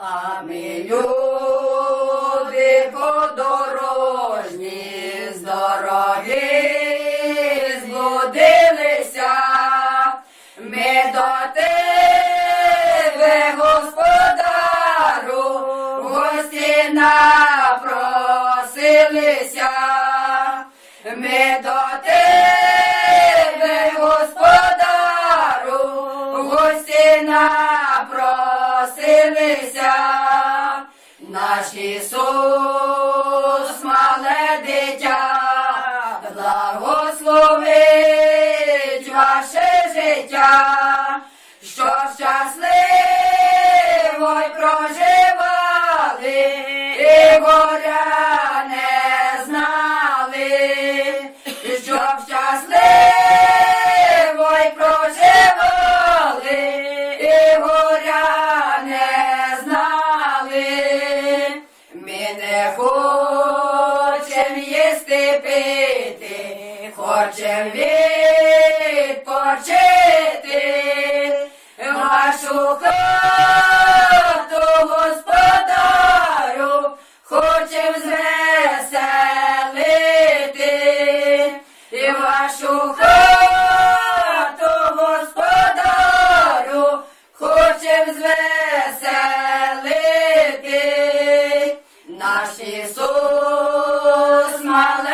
А ми люди подорожні, з дороги зблудилися, ми до тебе, господару, гості напросилися, ми до тебе, господару, гості напросилися, наш Ісус, мале дитя, благословить ваше життя, що щасливо й проживали, і горя хочем відпочити вашу хату, господарю, хочем звеселити і вашу хату, господарю, хочем звеселити. Наш Ісус, мале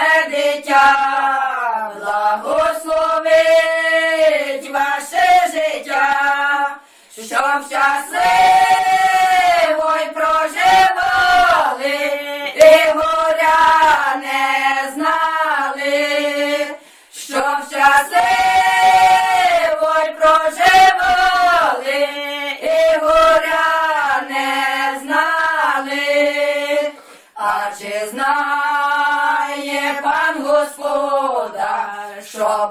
щоб щасливо й проживали, і горя не знали, щоб щасливо й проживали, і горя не знали. А чи знає пан Господа, що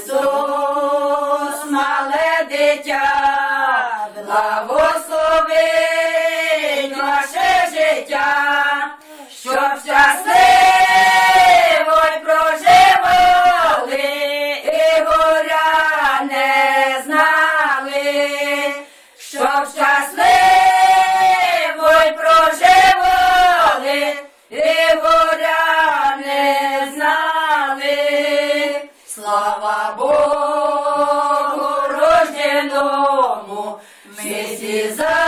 Ісус, мале дитя, благословить наше життя, Богу рожденому, за